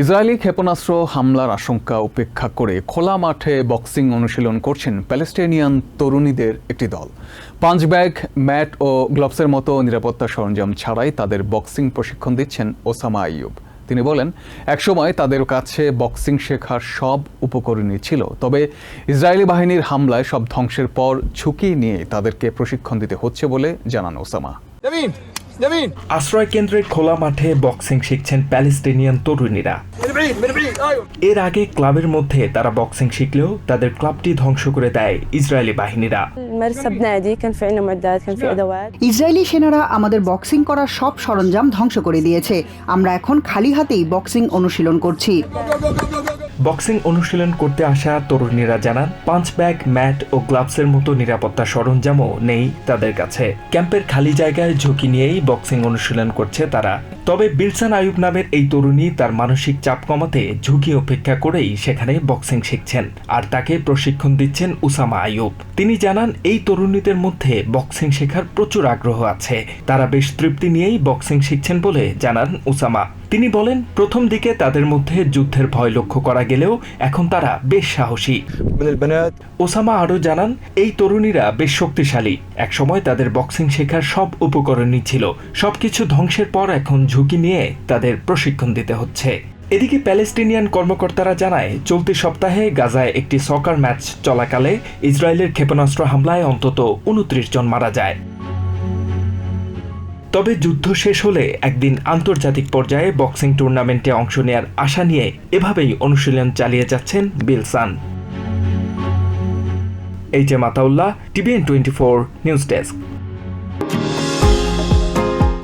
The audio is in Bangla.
ইসরায়েলি ক্ষেপণাস্ত্র হামলার আশঙ্কা উপেক্ষা করে খোলা মাঠে বক্সিং অনুশীলন করছেন প্যালেস্টেনিয়ান তরুণীদের একটি দল। পাঞ্চ ব্যাগ, ম্যাট ও গ্লভসের মতো নিরাপত্তা সরঞ্জাম ছাড়াই তাদের বক্সিং প্রশিক্ষণ দিচ্ছেন ওসামা আইয়ুব। তিনি বলেন, একসময় তাদের কাছে বক্সিং শেখার সব উপকরণই ছিল, তবে ইসরায়েলি বাহিনীর হামলায় সব ধ্বংসের পর ঝুঁকি নিয়ে তাদেরকে প্রশিক্ষণ দিতে হচ্ছে বলে জানান ওসামা। আশ্রয় কেন্দ্রের খোলা মাঠে বক্সিং শিখছেন প্যালেস্টিনিয়ান তরুণীরা এর আগে ক্লাবের মধ্যে তারা বক্সিং শিখলেও তাদের ক্লাবটি ধ্বংস করে দেয় ইসরায়েলি বাহিনীরা ইসরায়েলি সেনারা আমাদের বক্সিং করার সব সরঞ্জাম ধ্বংস করে দিয়েছে আমরা এখন খালি হাতেই বক্সিং অনুশীলন করছি বক্সিং অনুশীলন করতে আসা তরুণীরা জানান পাঁচ ব্যাগ, ম্যাট ও গ্লাভসের মতো নিরাপত্তা সরঞ্জামও নেই তাদের কাছে। ক্যাম্পের খালি জায়গায় ঝুঁকি নিয়েই বক্সিং অনুশীলন করছে তারা। তবে বিলসান আয়ুব নামের এই তরুণী তার মানসিক চাপ কমাতে ঝুঁকি অপেক্ষা করেই সেখানে বক্সিং শিখছেন আর তাকে প্রশিক্ষণ দিচ্ছেন উসামা আয়ুব। তিনি জানান এই তরুণীদের মধ্যে বক্সিং শেখার প্রচুর আগ্রহ আছে। তারা বেশ তৃপ্তি নিয়েই বক্সিং শিখছেন বলে জানান উসামা। তিনি বলেন প্রথম দিকে তাদের মধ্যে যুদ্ধের ভয় লক্ষ্য করা গেলেও এখন তারা বেশ সাহসী। ওসামা আরও জানান এই তরুণীরা বেশ শক্তিশালী। একসময় তাদের বক্সিং শেখার সব উপকরণই ছিল। সবকিছু ধ্বংসের পর এখন ঝুঁকি নিয়ে তাদের প্রশিক্ষণ দিতে হচ্ছে। এদিকে প্যালেস্টিনিয়ান কর্মকর্তারা জানায়, চলতি সপ্তাহে গাজায় একটি সকার ম্যাচ চলাকালে ইসরায়েলের ক্ষেপণাস্ত্র হামলায় অন্তত উনত্রিশ জন মারা যায়। তবে যুদ্ধ শেষ হলে একদিন আন্তর্জাতিক পর্যায়ে বক্সিং টুর্নামেন্টে অংশ নেয়ার আশা নিয়ে এভাবেই অনুশীলন চালিয়ে যাচ্ছেন Bilsan. H M Ataullah, TVN twenty four news desk.